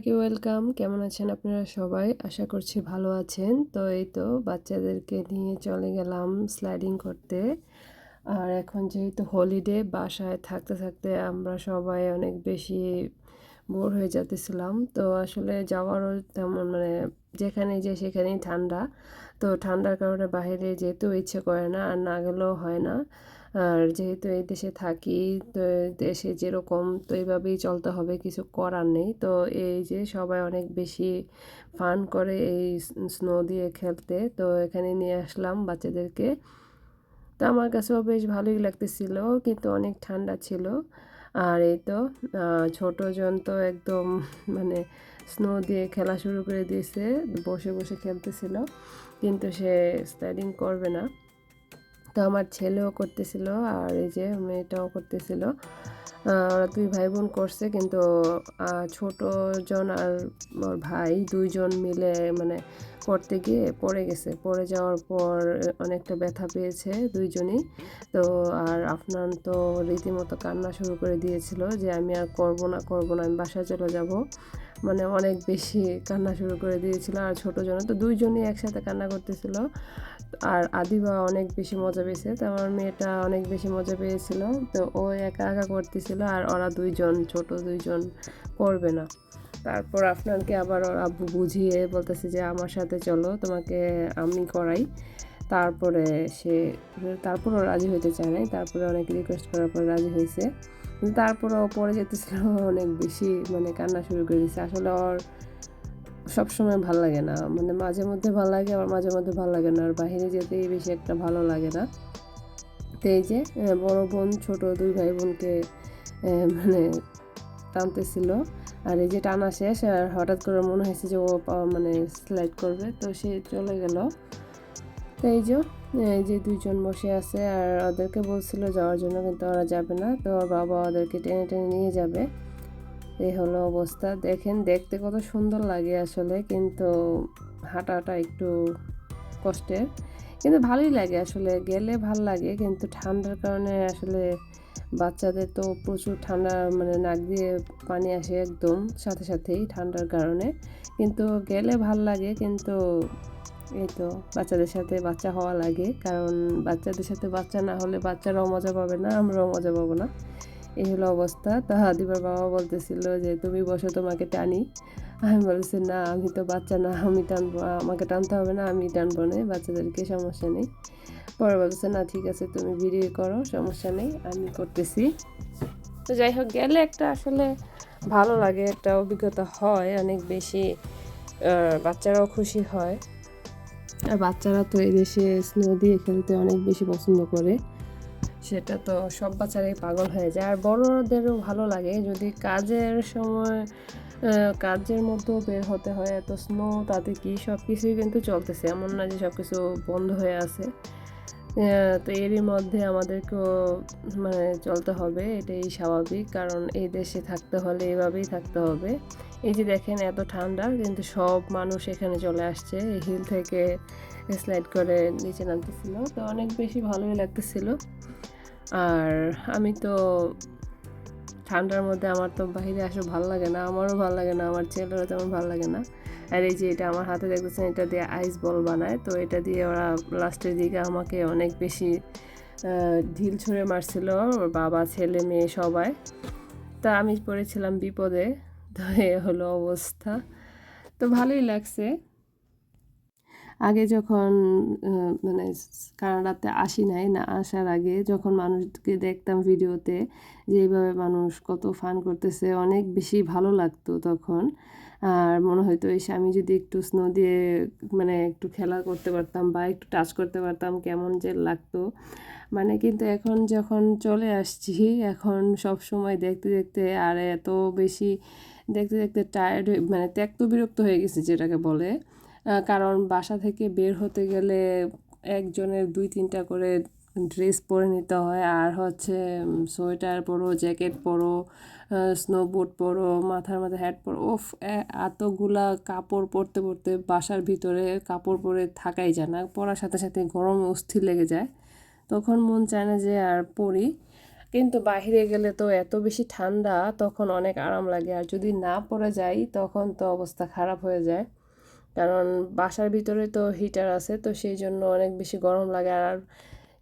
সবাইকে ওয়েলকাম কেমন আছেন আপনারা সবাই? আশা করছি ভালো আছেন। তো এই তো বাচ্চাদেরকে নিয়ে চলে গেলাম স্লাইডিং করতে। আর এখন যেহেতু হলিডে বাসায় থাকতে থাকতে আমরা সবাই অনেক বেশি বোর হয়ে যেতেছিলাম তো আসলে যাওয়ারও তেমন মানে যেখানে যে সেখানেই ঠান্ডা। তো ঠান্ডার কারণে বাইরে যেতেও ইচ্ছে করে না, আর না গেলেও হয় না। আর যেহেতু এই দেশে থাকি, তো দেশে যেরকম তো এইভাবেই চলতে হবে, কিছু করার নেই। তো এই যে সবাই অনেক বেশি ফান করে এই স্নো দিয়ে খেলতে। তো এখানে নিয়ে আসলাম বাচ্চাদেরকে। তো আমার কাছেও বেশ ভালোই লাগতেছিল, কিন্তু অনেক ঠান্ডা ছিল। আর এই তো ছোটোজন তো একদম মানে স্নো দিয়ে খেলা শুরু করে দিয়েছে, বসে বসে খেলতেছিল। কিন্তু সে স্লাইডিং করবে না। তো আমার ছেলেও করতেছিল আর এই যে মেয়েটাও করতেছিল। ওরা দুই ভাই বোন করছে কিন্তু ছোট জন আর ওর ভাই দুইজন মিলে মানে করতে গিয়ে পড়ে গেছে। পড়ে যাওয়ার পর অনেকটা ব্যথা পেয়েছে দুইজনই। তো আর আপনার তো রীতিমতো কান্না শুরু করে দিয়েছিল যে আমি আর করব না করব না, আমি বাসায় চলে যাব। মানে অনেক বেশি কান্না শুরু করে দিয়েছিল আর ছোটো জন তো দুইজনই একসাথে কান্না করতেছিল। আর আদিবা অনেক বেশি মজা পেয়েছে, তো আমার মেয়েটা অনেক বেশি মজা পেয়েছিল, তো ও একা একা করতেছিল আর ওরা দুইজন, ছোট দুইজন করবে না। তারপর আপনাকে আবার ওর আব্বু বুঝিয়ে বলতেছে যে, আমার সাথে চলো, তোমাকে আমি করাই। তারপরে সে, তারপরও রাজি হইতে চায় নাই, তারপরে অনেক রিকোয়েস্ট করার পর রাজি হয়েছে তারপরও পরে যেতেছিল অনেক বেশি মানে কান্না শুরু করে দিয়েছে আসলে ওর সবসময় ভালো লাগে না। মানে মাঝে মধ্যে ভালো লাগে, আবার মাঝে মধ্যে ভালো লাগে না। আর বাহিরে যেতেই বেশি একটা ভালো লাগে না। তো এই যে বড় বোন, ছোট দুই ভাই বোনকে মানে টানতেছিল। আর এই যে টানা শেষ, আর হঠাৎ করে মনে হয়েছে যে ও মানে স্লাইড করবে। তো সে চলে গেল। তো এই যে এই যে দুইজন বসে আছে, আর ওদেরকে বলছিল যাওয়ার জন্য, কিন্তু ওরা যাবে না। তো ওর বাবা ওদেরকে টেনে টেনে নিয়ে যাবে। এই হলো অবস্থা। দেখেন, দেখতে কত সুন্দর লাগে আসলে, কিন্তু হাঁটাটা একটু কষ্টের। কিন্তু ভালোই লাগে আসলে, গেলে ভালো লাগে, কিন্তু ঠান্ডার কারণে আসলে বাচ্চাদের তো প্রচুর ঠান্ডা মানে নাক দিয়ে পানি আসে একদম সাথে সাথেই ঠান্ডার কারণে। কিন্তু গেলে ভালো লাগে, কিন্তু এই তো বাচ্চাদের সাথে বাচ্চা হওয়া লাগে, কারণ বাচ্চাদের সাথে বাচ্চা না হলে বাচ্চারাও মজা পাবে না, আমরাও মজা পাবো না। এই হলো অবস্থা। তা হাদিবার বাবা বলতেছিল যে, তুমি বসো, তোমাকে টানি। আমি বলছি, না, আমি তো বাচ্চা না, আমি টানবো, আমাকে টানতে হবে না, আমি টানবো না, বাচ্চাদেরকে সমস্যা নেই। পরে বলছে, না, ঠিক আছে, তুমি ভিডিও করো, সমস্যা নেই, আমি করতেছি। তো যাই হোক, গেলে একটা আসলে ভালো লাগে, একটা অভিজ্ঞতা হয়, অনেক বেশি বাচ্চারাও খুশি হয়। আর বাচ্চারা তো এই দেশে স্নো দিয়ে খেলতে অনেক বেশি পছন্দ করে। সেটা তো সব বাচ্চারাই পাগল হয়ে যায়। আর বড়দেরও ভালো লাগে। যদি কাজের সময় কাজের মধ্যেও বের হতে হয়, এত স্নো, তাতে কি সব কিছুই কিন্তু চলতেছে। এমন না যে সব কিছু বন্ধ হয়ে আছে। তো এরই মধ্যে আমাদেরকেও মানে চলতে হবে, এটাই স্বাভাবিক। কারণ এই দেশে থাকতে হলে এভাবেই থাকতে হবে। এই যে দেখেন, এত ঠান্ডা, কিন্তু সব মানুষ এখানে চলে আসছে। হিল থেকে স্লাইড করে নিচে নামতেছিল। তো অনেক বেশি ভালোই লাগতেছিল। আর আমি তো ঠান্ডার মধ্যে আমার তো বাহিরে আসলে ভালো লাগে না, আমারও ভালো লাগে না, আমার ছেলেরও তেমন ভালো লাগে না। আর এই যে এটা আমার হাতে দেখতেছেন, এটা দিয়ে আইস বল বানায়, তো এটা দিয়ে ওরা লাস্টের দিকে আমাকে অনেক বেশি ঢিল ছুঁড়ে মারছিল ওর বাবা, ছেলে, মেয়ে সবাই। তা আমি পড়েছিলাম বিপদে, তো এ হলো অবস্থা। তো ভালোই লাগছে। আগে যখন মানে কানাডাতে আসি নাই, না আসার আগে যখন মানুষকে দেখতাম ভিডিওতে যে এইভাবে মানুষ কত ফান করতেছে, অনেক বেশি ভালো লাগতো তখন। আর মনে হয়তো এই আমি যদি একটু স্নো দিয়ে মানে একটু খেলা করতে পারতাম বা একটু টাচ করতে পারতাম, কেমন যে লাগতো। মানে কিন্তু এখন যখন চলে আসছি, এখন সব সময় দেখতে দেখতে আর এত বেশি, দেখতে দেখতে টায়ার্ড মানে ত্যক্ত বিরক্ত হয়ে গেছে যেটাকে বলে। কারণ বাসা থেকে বের হতে গেলে একজনের দুই, তিনটা করে ড্রেস পরে নিতে হয়। আর হচ্ছে সোয়েটার পরো, জ্যাকেট পরো স্নোবোর্ড পরো, মাথার মাথায় হ্যাট পরো ওফ এতগুলা কাপড় পরতে পরতে বাসার ভিতরে কাপড় পরে থাকাই যায় না। পরার সাথে সাথে গরম অস্থির লেগে যায়। তখন মন চায় না যে আর পরি। কিন্তু বাইরে গেলে তো এত বেশি ঠান্ডা, তখন অনেক আরাম লাগে। আর যদি না পরে যাই, তখন তো অবস্থা খারাপ হয়ে যায়। কারণ বাসার ভিতরে তো হিটার আছে, তো সেই জন্য অনেক বেশি গরম লাগে। আর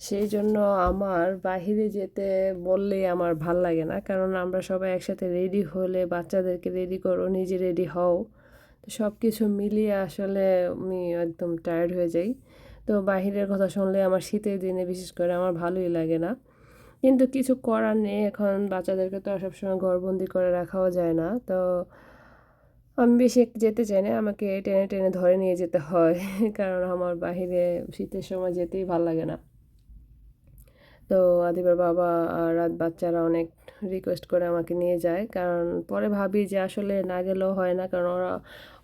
সেই জন্য আমার বাহিরে যেতে বললেই আমার ভালো লাগে না। কারণ আমরা সবাই একসাথে রেডি হলে বাচ্চাদেরকে রেডি করো, নিজে রেডি হও। তো সব কিছু মিলিয়ে আসলে আমি একদম টায়ার্ড হয়ে যাই। তো বাহিরের কথা শুনলে আমার শীতের দিনে বিশেষ করে আমার ভালোই লাগে না। কিন্তু কিছু করার নেই, এখন বাচ্চাদেরকে তো আর সবসময় ঘরবন্দি করে রাখাও যায় না। তো আমি বেশি একটু যেতে চাই না, আমাকে টেনে টেনে ধরে নিয়ে যেতে হয়। কারণ আমার বাহিরে শীতের সময় যেতেই ভালো লাগে না। তো আদিবার বাবা আর রাত বাচ্চারা অনেক রিকোয়েস্ট করে আমাকে নিয়ে যায়। কারণ পরে ভাবি যে আসলে না গেলেও হয় না, কারণ ওরা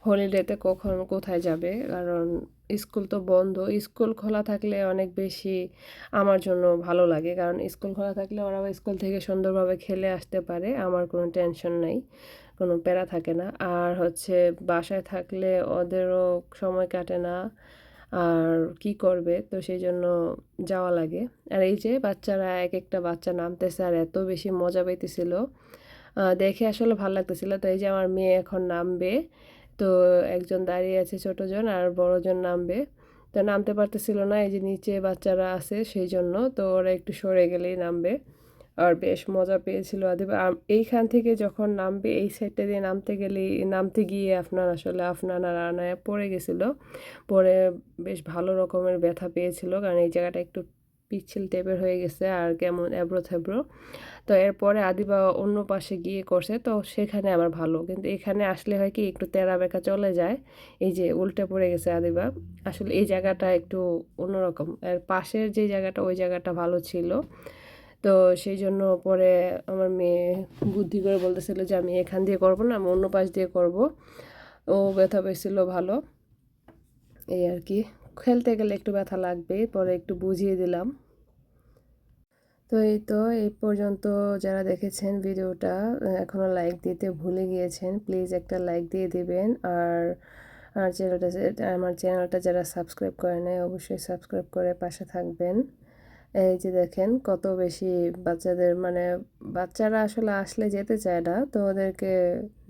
হলিডেতে কখন কোথায় যাবে? কারণ স্কুল তো বন্ধ। স্কুল খোলা থাকলে অনেক বেশি আমার জন্য ভালো লাগে। কারণ স্কুল খোলা থাকলে ওরা স্কুল থেকে সুন্দরভাবে খেলে আসতে পারে। আমার কোনো টেনশন নাই। কোনো প্যারা থাকে না। আর হচ্ছে বাসায় থাকলে ওদেরও সময় কাটে না আর কি করবে, তো সেই জন্য যাওয়া লাগে। আর এই যে বাচ্চারা এক একটা বাচ্চা নামতেছে আর এত বেশি মজা পাইতেছিল দেখে আসলে ভালো লাগতেছিল। তো এই যে আমার মেয়ে এখন নামবে, তো একজন দাঁড়িয়ে আছে ছোটোজন আর বড়জন নামবে। তো নামতে পারতেছিল না, এই যে নিচে বাচ্চারা আছে সেই জন্য, তো ওরা একটু সরে গেলেই নামবে। আর বেশ মজা পেয়েছিল। আদিব এইখান থেকে যখন নামবে, এই সাইডটা দিয়ে নামতে গেলে, নামতে গিয়ে আপনার আসলে আপনার আর পড়ে গেছিল। পরে বেশ ভালো রকমের ব্যথা পেয়েছিল, কারণ এই জায়গাটা একটু পিচ্ছিল টাইপের হয়ে গেছে আর কেমন এবড়ো থেবড়ো তো এরপরে আদিবা অন্য পাশে গিয়ে করছে, তো সেখানে আমার ভালো। কিন্তু এখানে আসলে হয় কি, একটু তেরা বেঁকা চলে যায়। এই যে উল্টে পড়ে গেছে আদিবা। আসলে এই জায়গাটা একটু অন্যরকম। আর পাশের যে জায়গাটা, ওই জায়গাটা ভালো ছিল। তো সেই জন্য পরে আমার মেয়ে বুদ্ধি করে বলতেছিল যে, আমি এখান দিয়ে করব না, আমি অন্য পাশ দিয়ে করব। ও ব্যথা পেয়েছিল ভালো। এই আর কি। খেলতে গেলে একটু ব্যথা লাগবে, পরে একটু বুঝিয়ে দিলাম। তো এই তো, এই পর্যন্ত যারা দেখেছেন ভিডিওটা এখনও লাইক দিতে ভুলে গিয়েছেন প্লিজ একটা লাইক দিয়ে দিবেন। আর আর চ্যানেলটা আমার চ্যানেলটা যারা সাবস্ক্রাইব করে নেয় অবশ্যই সাবস্ক্রাইব করে পাশে থাকবেন। এই যে দেখেন, কত বেশি বাচ্চাদের মানে বাচ্চারা আসলে আসলে যেতে চায় না, তো ওদেরকে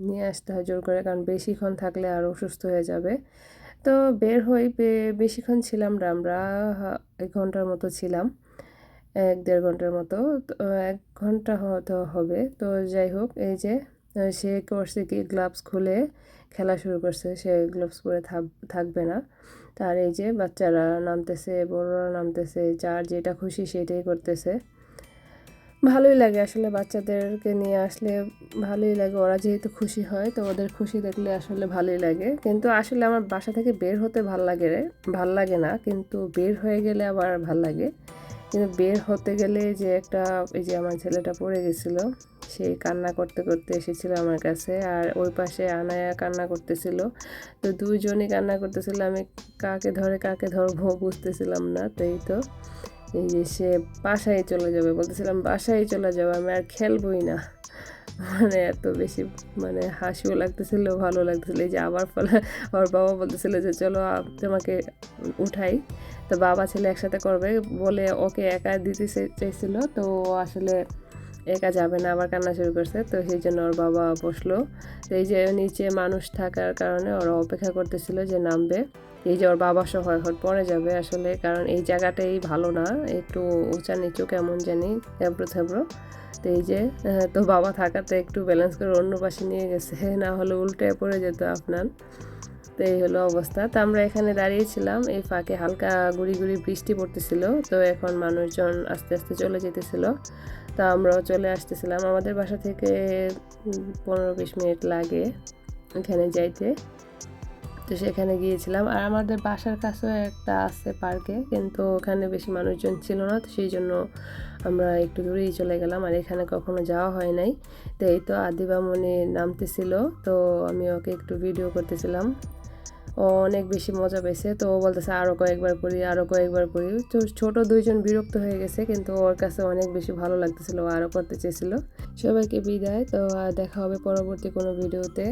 নিয়ে আসতে হয় জোর করে, কারণ বেশিক্ষণ থাকলে আর অসুস্থ হয়ে যাবে। তো বের হই বেশিক্ষণ ছিলাম না আমরা এক ঘণ্টার মতো ছিলাম, এক দেড় ঘণ্টার মতো, তো এক ঘণ্টা হয়তো হবে। তো যাই হোক, এই যে সে করছে কি গ্লাভস খুলে খেলা শুরু করছে। সে গ্লাভস পরে থাকবে না। তার এই যে বাচ্চারা নামতেছে, বড়রা নামতেছে, যার যেটা খুশি সেটাই করতেছে। ভালোই লাগে আসলে বাচ্চাদেরকে নিয়ে আসলে ভালোই লাগে। ওরা যেহেতু খুশি হয়, তো ওদের খুশি দেখলে আসলে ভালোই লাগে। কিন্তু আসলে আমার বাসা থেকে বের হতে ভালো লাগে রে, ভালো লাগে না। কিন্তু বের হয়ে গেলে আবার ভালো লাগে। কিন্তু বের হতে গেলে যে একটা, এই যে আমার ছেলেটা পড়ে গেছিল সেই কান্না করতে করতে এসেছিল আমার কাছে আর ওই পাশে আনায়া কান্না করতেছিল। তো দুইজনই কান্না করতেছিল, আমি কাকে ধরে কাকে ধরবো বুঝতেছিলাম না তো এই তো? এই যে সে বাসায় চলে যাবে বলতেছিলাম, বাসায় চলে যাবে আমি আর খেলবই না। মানে এত বেশি মানে হাসিও লাগতেছিল, ভালো লাগতেছিল। এই যে আবার ফলে ওর বাবা বলতেছিল যে, চলো তোমাকে উঠাই। তো বাবা ছেলে একসাথে করবে বলে ওকে একা দিতে চাইছিল তো আসলে একা যাবে না, আবার কান্না শুরু করছে। তো সেই জন্য ওর বাবা বসল। এই যে নিচে মানুষ থাকার কারণে ওরা অপেক্ষা করতেছিল যে নামবে। এই যে ওর বাবা সহ এখন পরে যাবে আসলে, কারণ এই জায়গাটাই ভালো না। একটু উঁচা নিচু কেমন জানি থেবড়ো থেবড়ো। তো এই যে তো বাবা থাকাতে একটু ব্যালেন্স করে অন্য পাশে নিয়ে গেছে, না হলে উল্টে পড়ে যেত আপনার। তো এই হলো অবস্থা। তো আমরা এখানে দাঁড়িয়েছিলাম এই ফাঁকে হালকা গুড়ি গুড়ি বৃষ্টি পড়তেছিল, তো এখন মানুষজন আস্তে আস্তে চলে যেতেছিল। তা আমরাও চলে আসতেছিলাম। আমাদের বাসা থেকে পনেরো বিশ মিনিট লাগে এখানে যাইতে। তো সেখানে গিয়েছিলাম। আর আমাদের বাসার কাছেও একটা আছে পার্কে, কিন্তু ওখানে বেশি মানুষজন ছিল না, তো সেই জন্য আমরা একটু দূরেই চলে গেলাম। আর এখানে কখনো যাওয়া হয় নাই। তো এই তো আদিবামণি নামতেছিল, তো আমি ওকে একটু ভিডিও করতেছিলাম। ও অনেক বেশি মজা পেয়েছে। তো ও বলতেছে আরও কয়েকবার করি আরও কয়েকবার করি। তো ছোট দুইজন বিরক্ত হয়ে গেছে, কিন্তু ওর কাছে অনেক বেশি ভালো লাগতেছিল ও আরও করতে চেয়েছিল। সবাইকে বিদায়। তো দেখা হবে পরবর্তী কোনো ভিডিওতে।